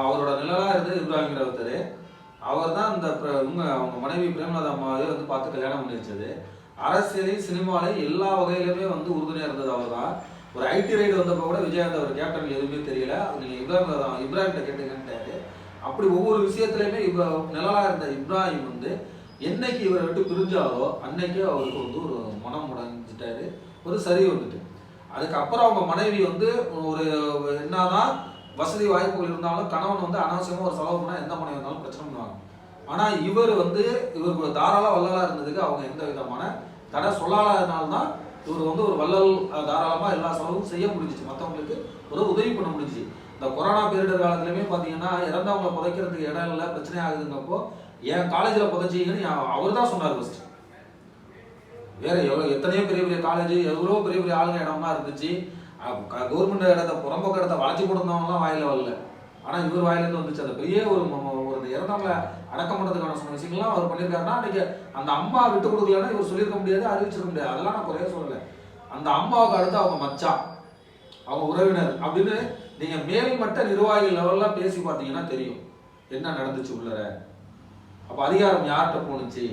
அவரோட நிழலாக இருந்தது இப்ராஹிம் ஒருத்தர். அவர் தான் இந்த பிர- இவங்க அவங்க மனைவி பிரேமலதா அம்மாவே வந்து பார்த்து கல்யாணம் பண்ணி வச்சது. அரசியலையும் சினிமாலையும் எல்லா வகையிலுமே வந்து உறுதுணையாக இருந்தது அவர் தான் ஒரு ஐடி ரைடு வந்தப்போ கூட விஜயகாந்த் அவர் கேப்டன் எதுவுமே தெரியல. நீங்கள் இப்ராஹிம் தான் இப்ராஹிம்கிட்ட கேட்டீங்கன்ட்டாரு அப்படி ஒவ்வொரு விஷயத்துலையுமே இப்போ நிழலாக இருந்த இப்ராஹிம் வந்து என்னைக்கு இவரை விட்டு பிரிஞ்சாரோ அன்னைக்கே அவருக்கு வந்து ஒரு மனம் முடஞ்சிட்டாரு ஒரு சரி வந்துட்டு. அதுக்கப்புறம் அவங்க மனைவி வந்து ஒரு என்னதான் வசதி வாய்ப்புகள் இருந்தாலும் கணவன் வந்து அனாவசியமாக ஒரு செலவு பண்ணால் எந்த மனைவி இருந்தாலும் பிரச்சனை பண்ணுவாங்க. ஆனால் இவர் வந்து இவருக்கு தாராள வள்ளலாக இருந்ததுக்கு அவங்க எந்த விதமான தடை சொல்லாததுனால்தான் இவர் வந்து ஒரு வள்ளல் தாராளமாக எல்லா செலவும் செய்ய முடிஞ்சிச்சு. மற்றவங்களுக்கு ஒரு உதவி பண்ண முடிஞ்சிச்சு. இந்த கொரோனா பேரிடர் காலத்துலையுமே பார்த்தீங்கன்னா இறந்தவங்களை புதைக்கிறதுக்கு இடம் இல்லை பிரச்சனை ஆகுதுங்கப்போ என் காலேஜில் புதைச்சிங்கன்னு அவர் தான் சொன்னார் ஃபஸ்ட்டு வேற எவ்வளோ எத்தனையோ பெரிய பெரிய காலேஜ் எவ்வளோ பெரிய பெரிய ஆளுங்க இடம்லாம் இருந்துச்சு. கவர்மெண்ட் இடத்த புறம்போக்க இடத்த வளைச்சு போட்டிருந்தவங்கலாம் வாயில் வரல. ஆனால் இவர் வாயிலேருந்து வந்துச்சு. அந்த பெரிய ஒரு ஒரு இறந்தவங்கள அடக்கம் பண்ணுறதுக்கான சொன்ன விஷயங்கள்லாம் அவர் பண்ணியிருக்காருன்னா அன்றைக்கி அந்த அம்மா விட்டு கொடுக்கலன்னா இவர் சொல்லியிருக்க முடியாது அறிவிச்சிருக்க முடியாது. அதெல்லாம் நான் குறைய சொல்லலை. அந்த அம்மாவுக்கு அடுத்து அவங்க மச்சான் அவங்க உறவினர் அப்படின்னு நீங்கள் மேல்மட்ட நிர்வாகிகள் லெவலில் பேசி பார்த்தீங்கன்னா தெரியும். என்ன நடந்துச்சு உள்ளர? அப்போ அதிகாரம் யார்கிட்ட போணுச்சு?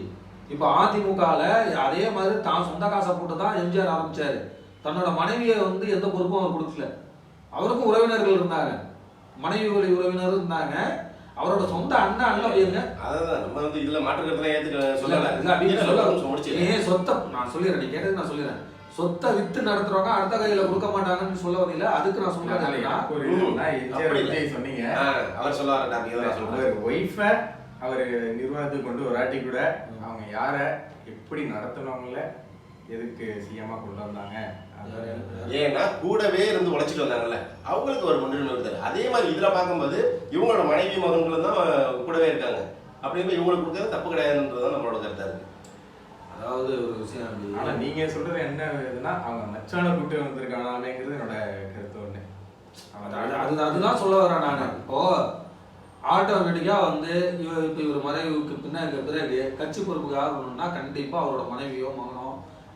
இப்போ அதிமுகவில் அதே மாதிரி தான் சொந்த காசை போட்டு தான் எம்ஜிஆர் ஆரம்பித்தார் தன்னோட மனைவியை வந்து எந்த பொறுப்பும் அவர் கொடுக்கல. அவருக்கும் உறவினர்கள் இருந்தாங்க. மனைவி வழி உறவினரும் இருந்தாங்க. அவரோட சொந்த அண்ணன் அண்ணன் பையங்க அதான் நம்ம வந்து இதுல மாற்றுக்கிறதுலாம் ஏத்துக்க சொல்லல. இல்ல, அப்படின்னு சொல்ல- நிமிஷம் முடிச்சு ஏன் சொத்தை நான் சொல்லிடுறேன் நீ கேட்டது நான் சொல்லிடுறேன். சொத்தை வித்து நடத்துறவங்க அடுத்த கையில கொடுக்க மாட்டாங்கன்னு சொல்ல வரீங்களா அதுக்கு நான் சொல்றேன் சொன்னீங்க. அவர் சொல்ல வர ஒய்ஃப அவர் நிர்வாகத்துக்கு கொண்டு ஒரு வாட்டி கூட அவங்க யார எப்படி நடத்தினவங்கள எதுக்கு சிஎம்மா கொண்டு வந்தாங்க? ஏன்னா கூடவே இருந்து உழைச்சிட்டு வந்தாங்கல்ல. அவங்களுக்கு ஒரு முன்னுரிமை கொடுத்தாரு. அதே மாதிரி இதுல பார்க்கும்போது இவங்களோட மனைவி மகன்களும் தான் கூடவே இருக்காங்க. அப்படிங்கும்போது இவங்களுக்கு கொடுக்கறது தப்பு கிடையாதுன்றது தான் நம்மளோட கருத்தா இருக்கு. அதாவது ஒரு விஷயம் அப்படி. ஆனா நீங்க சொல்றது என்ன இதுன்னா அவங்க மச்சான கூட்டு வந்திருக்கானாலேங்கிறது என்னோட கருத்து ஒண்ணு. அது அது- அது அதுதான் சொல்ல வரேன் நான். இப்போ ஆட்டோமேட்டிக்கா வந்து இவ இப்போ இவர் மறைவுக்கு பின்னாடி பிறகு கட்சி பொறுப்புக்கு யார் வரணும்னா கண்டிப்பா அவரோட மனைவியோ மகனோ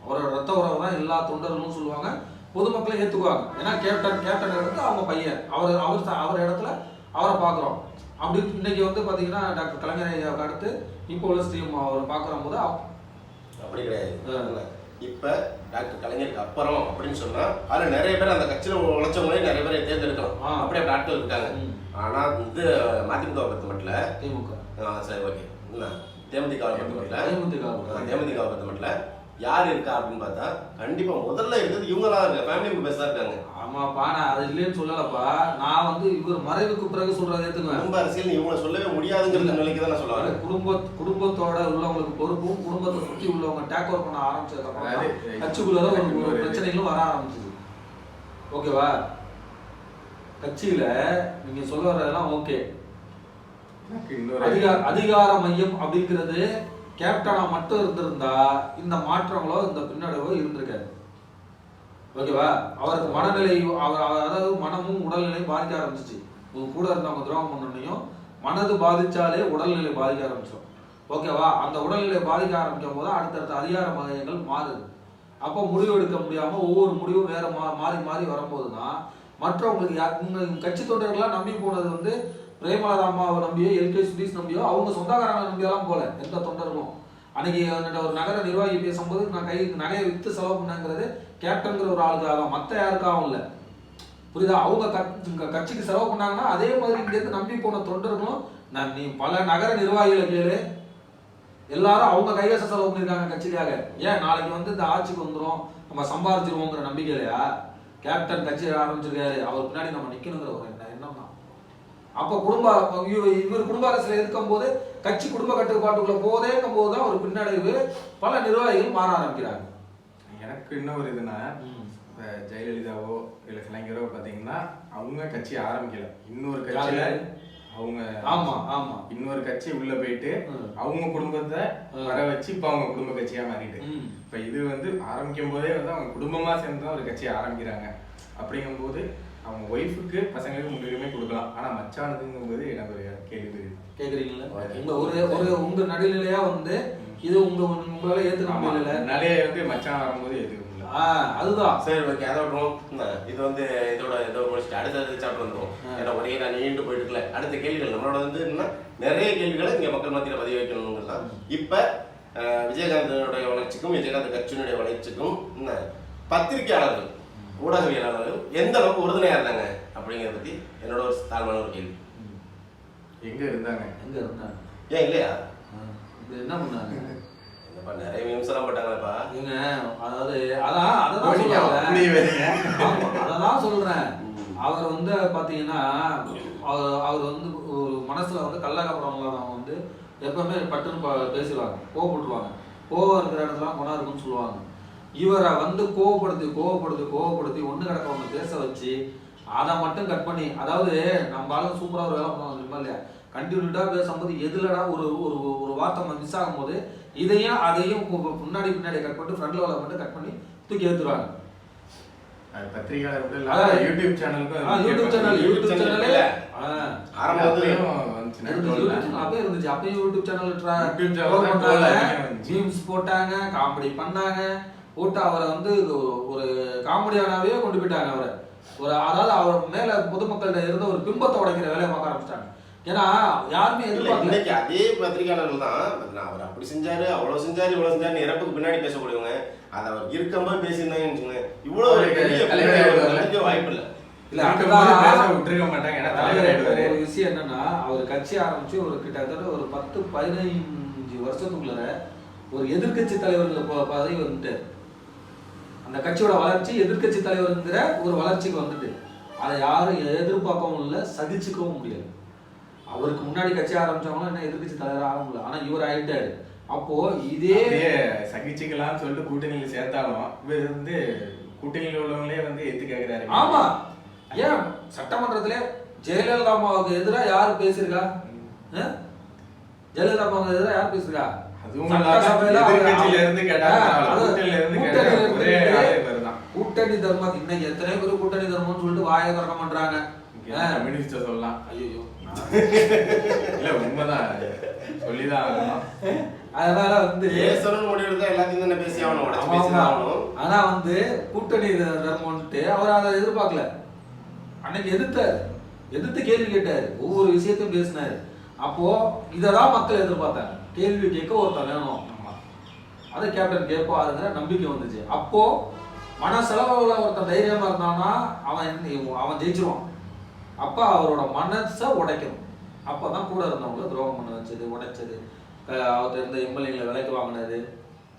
அவரோட ரத்த உறவு தான் எல்லா தொண்டர்களும் சொல்லுவாங்க பொதுமக்களும் ஏத்துக்குவாங்க. ஏன்னா கேப்டன் கேப்டன் இடத்துல அவங்க பையன். அவர் அவர் அவர் இடத்துல அவரை பார்க்குறோம் அப்படி இன்னைக்கு வந்து பாத்தீங்கன்னா டாக்டர் கலைஞர் ஐயாவுக்கு அடுத்து இப்போ உள்ள ஸ்ரீம் அவரை பார்க்குற போது அப்படி கிடையாது. இப்ப டாக்டர் கலைஞருக்கு அப்புறம் அப்படின்னு சொன்னா அதுல நிறைய பேர் அந்த கட்சியில உழைச்சவங்களே நிறைய பேரை தேர்ந்தெடுக்கலாம். அப்படியே அப்படி ஆட்கள் இருக்காங்க. ம், ஆனா இது மதிமுக பொறுத்த மட்டும் திமுக. ஆ, சரி ஓகே. என்ன தேமுதிக பொறுத்த மட்டும் தேமுதிக தேமுதிக பொறுத்த மட்டும் யார் இருக்கா அப்படின்னு பார்த்தா கண்டிப்பா முதல்ல இருக்கிறது இவங்களா இருக்காங்க. ஃபேமிலி மெம்பர்ஸ் தான் இருக்காங்க. ஆமாப்பா நான் அது இல்லைன்னு சொல்லலப்பா. நான் வந்து இவர் மறைவுக்கு பிறகு சொல்றதை ஏத்துக்குவேன். குடும்ப அரசியல் இவங்களை சொல்லவே முடியாதுங்கிற நிலைக்கு தான் நான் சொல்ல வரேன் குடும்ப குடும்பத்தோட உள்ளவங்களுக்கு பொறுப்பும் குடும்பத்தை சுத்தி உள்ளவங்க டேக் ஓவர் பண்ண ஆரம்பிச்சதுக்கு அப்புறம் தான் அதாவது கட்சிக்குள்ள ஒரு. பிரச்சனைகளும் வர ஆரம்பிச்சது. ஓகேவா? கட்சியில நீங்க சொல்ல வர்றதெல்லாம் ஓகே. எனக்கு இன்னொரு அதிகார அதிகார மையம் அப்படிங்கிறது கேப்டனாக மட்டும் இருந்திருந்தா இந்த மாற்றங்களோ இந்த பின்னடைவோ இருந்திருக்காது. ஓகேவா? அவருக்கு மனநிலை அவர் அவர் அதாவது மனமும் உடல்நிலையும் பாதிக்க ஆரம்பிச்சிச்சு. உங்க கூட இருந்தவங்க துரோகம் பண்ணனையும் மனது பாதிச்சாலே உடல்நிலை பாதிக்க ஆரம்பிச்சிடும் ஓகேவா? அந்த உடல்நிலை பாதிக்க ஆரம்பிக்கும் போது அடுத்தடுத்த அதிகார மையங்கள் மாறுது. அப்போ முடிவு எடுக்க முடியாம ஒவ்வொரு முடிவும் வேற மா மாறி மாறி வரும்போது தான் மற்றவங்களுக்கு யா- கட்சி தொண்டர்கள்லாம் நம்பி போனது வந்து பிரேமலதா அம்மாவை நம்பியோ எல்கே சுதீஷ் நம்பியோ அவங்க சொந்தக்காரங்களை நம்பியெல்லாம் போல எந்த தொண்டர்களும். அன்னைக்கு என்னோட ஒரு நகர நிர்வாகி பேசும்போது நான் கை நகையை விற்று செலவு பண்ணங்கிறது கேப்டன்கிற ஒரு ஆளுக்காக. மற்ற யாருக்காகவும் இல்லை. புரியுதா? அவங்க கட்சிக்கு செலவு பண்ணாங்கன்னா அதே மாதிரி இங்கேருந்து நம்பி போன தொண்டர்களும் நான் நீ பல நகர நிர்வாகிகளை கேளு. எல்லாரும் அவங்க கைவச செலவு பண்ணியிருக்காங்க கட்சிக்காக. ஏன்? நாளைக்கு வந்து இந்த ஆட்சிக்கு வந்துடும் நம்ம சம்பாதிச்சிருவோங்கிற நம்பிக்கையிலையா? கேப்டன் கட்சி ஆரம்பிச்சிருக்காரு. அவர் பின்னாடி நம்ம நிற்கணுங்கிற ஒரு என்ன எண்ணம் தான் அப்போ குடும்ப இவ- இவர் குடும்ப அரசியல் இருக்கும் போது கட்சி குடும்ப கட்டுப்பாட்டுக்குள்ள போதேங்கும் போது தான் ஒரு பின்னடைவு பல நிர்வாகிகள் மாற ஆரம்பிக்கிறாங்க எனக்கு இன்னொரு இதுனா இப்ப ஜெயலலிதாவோ இல்ல கலைஞரோ பாத்தீங்கன்னா அவங்க கட்சி ஆரம்பிக்கல இன்னொரு கட்சியில? அவங்க ஆமா ஆமா இன்னொரு கட்சி உள்ள போயிட்டு. அவங்க குடும்பத்தை. வர வச்சு இப்ப அவங்க குடும்ப கட்சியா மாறிட்டு. இப்ப இது வந்து ஆரம்பிக்கும் போதே வந்து அவங்க குடும்பமா சேர்ந்து தான் ஒரு கட்சியை ஆரம்பிக்கிறாங்க அப்படிங்கும்போது அவங்க ஒய்ஃபுக்கு பசங்களுக்கு முன்னுரிமை கொடுக்கலாம். ஆனா மச்சானுக்குங்கும் போது எனக்கு ஒரு கேள்வி Okay. உங்க ஒரு ஒரு உங்க நடுநிலையா வந்து இது உங்க உங்களால ஏத்துக்க முடியல நிறைய வந்து மச்சான் வரும்போது எதுவும் இல்லை ஆ, அதுதான். சரி ஓகே அதை விட்டுருவோம் என்ன, இது வந்து இதோட இதோட முடிச்சுட்டு அடுத்த சாப்டர் வந்துடும் ஆ. ஏன்னா ஒரே நான் நீண்டு போயிட்டு இருக்கல அடுத்த கேள்விகள் நம்மளோட வந்து என்ன நிறைய கேள்விகளை இங்க மக்கள் மத்தியில பதிவு வைக்கணுங்கிறது தான். இப்ப விஜயகாந்தனுடைய வளர்ச்சிக்கும் விஜயகாந்த் கட்சியினுடைய வளர்ச்சிக்கும் என்ன பத்திரிகையாளர்கள் ஊடகவியலாளர்கள் எந்த அளவுக்கு உறுதுணையா இருந்தாங்க அப்படிங்கிறத பத்தி என்னோட ஒரு தாழ்வான ஒரு கேள்வி. எங்க இருந்தாங்க? எங்க இருந்தாங்க? ஏன் இல்லையா? ஆ, இப்ப என்ன பண்ணாங்க? என்னப்பா நிறைய விமர்சனம் பட்டாங்களேப்பா? இவங்க அதாவது அதான் அததான் சொல்றேன். ம். அவர் வந்து பாத்தீங்கன்னா அவர் அவர் வந்து ஒரு மனசுல வந்து இல்லாதவங்க வந்து எப்பவுமே பட்டுன்னு பேசிடுவாங்க. கோவப்பட்டுருவாங்க. கோவம் இருக்கிற இடத்துல குணம் இருக்குன்னு சொல்லுவாங்க. இவரை வந்து கோவப்படுத்தி கோவப்படுத்தி கோவப்படுத்தி ஒண்ணு கிடக்கவங்க பேச வச்சு அதை மட்டும் கட் பண்ணி அதாவது நம்ம ஆளுங்க சூப்பரா ஒரு வேலை பண்ணுவாங்க தெரியுமா இல்லையா கண்டினியூட்டா பேசும்போது எதுலடா ஒரு ஒரு ஒரு வார்த்தை மிஸ் ஆகும்போது இதையும் அதையும் முன்னாடி பின்னாடி கட் பண்ணிட்டு ஃப்ரண்ட்ல மட்டும் கட் பண்ணி தூக்கி ஏத்துருவாங்க அது பத்திரிகையாளர் மட்டும் இல்ல, அதான் யூடியூப் சேனலுக்கும் ஆ, யூடியூப் சேனல் யூடியூப் சேனல் சேனலே இல்ல. ஆ. ஆரம்பம் வந்து அப்பயும் வந்துச்சுன்னா இருந்துச்சு, troll யூடியூப் சேனல் அப்பயே இருந்துச்சு அப்பயும் யூடியூப் சேனல் ட்ரா-. மீம்ஸ் போட்டாங்க காமெடி பண்ணாங்க போட்டு அவரை வந்து ஒரு காமெடியானாவே கொண்டு போயிட்டாங்க அவரை. ஒரு அதாவது அவர் மேல பொதுமக்கள்கிட்ட இருந்த ஒரு பிம்பத்தை உடைக்கிற வேலையை பார்க்க ஆரம்பிச்சிட்டாங்க. ஏன்னா யாருமே எதிர்பார்க்கல. அதே பத்திரிகையாளர்கள் தான் நான் அவர் அப்படி செஞ்சாரு அவ்வளவு செஞ்சாரு இவ்வளவு செஞ்சாரு இறப்புக்கு பின்னாடி பேசக்கூடியவங்க. அதை அவர் இருக்கும்போது பேசியிருந்தாங்கன்னு வச்சுக்கோங்க இவ்வளவு ஒரு வாய்ப்பு இல்லை. இல்ல இருக்கும்போது பேச அதுதான் விட்டுருக்க மாட்டாங்க ஏன்னா தலைவர் ஆயிடுவாரு. ஒரு விஷயம் என்னன்னா அவர் கட்சி ஆரம்பிச்சு ஒரு கிட்டத்தட்ட ஒரு பத்து பதினைஞ்சு வருஷத்துக்குள்ள ஒரு எதிர்க்கட்சி தலைவர்கள் பதவி வந்துட்டார். அந்த கட்சியோட வளர்ச்சி எதிர்க்கட்சி தலைவருங்கிற ஒரு வளர்ச்சிக்கு வந்துட்டு அதை யாரும் எதிர்பார்க்கவும் இல்லை சகிச்சுக்கவும் முடியாது அவருக்கு முன்னாடி கட்சி ஆரம்பிச்சவங்களும் என்ன எதிர்க்கட்சி தலைவர் ஆக முடியல. ஆனா இவர் ஆயிட்டாரு. அப்போ இதே சகிச்சுக்கலாம்னு சொல்லிட்டு கூட்டணியில சேர்த்தாலும் இவர் வந்து கூட்டணியில உள்ளவங்களே வந்து எத்து கேக்குறாரு. ஆமா. ஏன்? சட்டமன்றத்திலே ஜெயலலிதா அம்மாவுக்கு எதிராக யார் பேசியிருக்கா? ஜெயலலிதா அம்மாவுக்கு எதிராக யார் பேசியிருக்கா? கூட்டணி தர்மம். இன்னைக்கு எத்தனை பேர் கூட்டணி தர்மம்னு சொல்லிட்டு வாயை திறக்க இங்க கம்யூனிஸ்ட சொல்லலாம். ஐயோ இல்ல உண்மைதான். சொல்லிதான் அதனால வந்து பேசணும்னு முடிவு எடுத்தா எல்லாத்தையும் தானே பேசி ஆகணும். உடச்சு பேசி. ஆகணும். ஆனா வந்து கூட்டணி த- தர்மம்ன்ட்டு அவர் அதை எதிர்பார்க்கல. அன்னைக்கு எதிர்த்தாரு. எதிர்த்து கேள்வி கேட்டாரு. ஒவ்வொரு விஷயத்தையும் பேசினாரு. அப்போ இததான் மக்கள் எதிர்பார்த்தாங்க. கேள்வி கேட்க ஒருத்தன் வேணும் ஆமா. அதை கேப்டன் கேட்பாருங்கிற நம்பிக்கை வந்துச்சு. அப்போ செலவில் ஒருத்தன் தைரியமா இருந்தானா அவன் அவன் ஜெயிச்சிருவான். அப்ப அவரோட மனசை உடைக்கணும். அப்பதான் கூட இருந்தவங்கள துரோகம் பண்ண வச்சது உடைச்சது. அவர்கிட்ட இருந்த எம்எல்ஏங்களை விலைக்கு வாங்கினது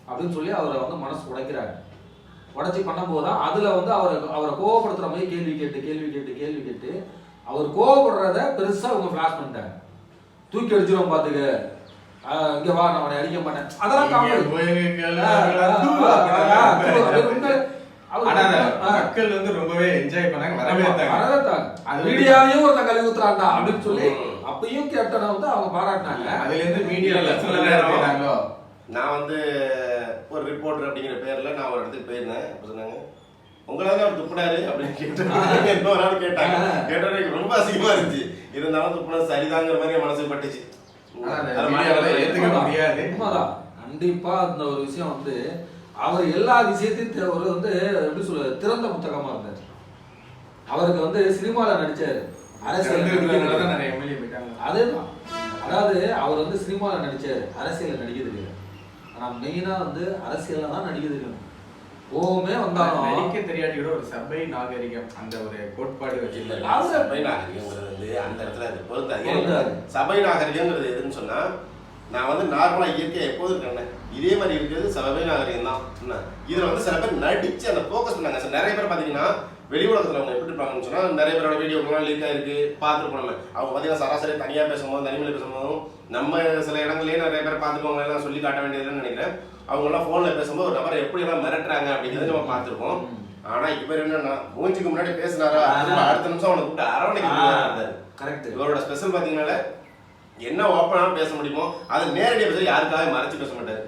அப்படின்னு சொல்லி அவரை வந்து மனசு உடைக்கிறாரு. உடைச்சி பண்ணும்போது தான் அதுல வந்து அவரை அவரை கோவப்படுத்துற மாதிரி கேள்வி கேட்டு கேள்வி கேட்டு கேள்வி கேட்டு அவர் கோவப்படுறத பெருசா அவங்க ஃபிளாஷ் பண்ணிட்டாங்க. தூக்கி அடிச்சிருவோம் பாத்துக்க. இங்க வா நான் அவனை அடிக்க மாட்டேன். அதெல்லாம் காமெடி. மக்கள் வந்து ரொம்பவே என்ஜாய் பண்ணாங்க வரவேற்றாங்க. மீடியாவையும் ஒருத்தன் கழுவி அப்படின்னு சொல்லி. அப்பயும் கேப்டனை வந்து அவங்க பாராட்டினாங்க. அதுல இருந்து மீடியா இல்ல, லட்சம் இல்ல, எடுத்துக்கிறாங்களோ நான் வந்து ஒரு ரிப்போர்ட்டர் அப்படிங்கிற பேர்ல நான் ஒரு இடத்துக்கு போயிருந்தேன். அப்ப சொன்னாங்க? உங்களால தான் அவர் துப்புனாரு அப்படின்னு கேட்டு இன்னொரு ஆள் கேட்டாங்க. கேட்டோட எனக்கு ரொம்ப அசிங்கமா இருந்துச்சு. இருந்தாலும் துப்புனது சரிதாங்கிற மாதிரி மனசுக்கு பட்டுச்சு. ஏத்துக்க. முடியாது. உண்மைதான். கண்டிப்பா அந்த ஒரு விஷயம் வந்து அவர் எல்லா விஷயத்தையும் ஒரு வந்து எப்படி சொல்ல திறந்த புத்தகமா இருந்தார். அவருக்கு வந்து சினிமால நடிச்சாரு. அரசியல் சிறந்திருந்ததுனால தான் நிறைய எம்எல்ஏ போயிட்டாங்க. அதேதான். அதாவது அவர் வந்து சினிமால நடிச்சாரு. அரசியல்ல நடிக்க தெரியாது ஆனா மெயினா வந்து அரசியல்ல தான் நடிக்க தெரியும் ஓமே வந்தாலும் நடிக்க தெரியாட்டி கூட ஒரு சபை நாகரிகம் அந்த ஒரு கோட்பாடு. அவரு- சபை நாகரிகங்கிறது வந்து அந்த இடத்துல அது பொருந்தாது சபை நாகரிகங்கிறது எதுன்னு சொன்னா நான் வந்து நார்மலா இயற்கையா எப்போதும் இருக்கேன் இதே மாதிரி இருக்கிறது சபை நாகரிகம் தான் என்ன? இதுல வந்து சில பேர் நடிச்சு அந்த ஃபோக்கஸ் பண்ணாங்க. நிறைய பேர் பாத்தீங்கன்னா வெளி உலகத்துல அவங்க எப்படி இருப்பாங்கன்னு சொன்னா நிறைய பேரோட வீடியோக்கெல்லாம் லீக் ஆயிருக்கு பார்த்துருப்போம் நம்ம. அவங்க பாத்தீங்கன்னா சராசரி தனியா பேசும்போது தனிமையில பேசும்போதும் நம்ம சில இடங்கள்லயே நிறைய பேர் பார்த்துக்கோங்க எல்லாம் சொல்லி காட்ட வேண்டியதுன்னு நினைக்கிறேன். அவங்க எல்லாம் போன்ல பேசும்போது ஒரு நபரை எப்படி எல்லாம் மிரட்டுறாங்க அப்படிங்கறத நம்ம பார்த்திருப்போம். ஆனா இவர் என்னன்னா மூஞ்சிக்கு முன்னாடி பேசினாரா அடுத்த நிமிஷம் அவனை கூப்பிட்டு அரவணைக்கு கரெக்ட் இவரோட ஸ்பெஷல் பாத்தீங்கன்னால என்ன ஓப்பனாக பேச முடியுமோ அதை நேரடியாக பேச யாருக்காக மறைச்சு பேச மாட்டாரு.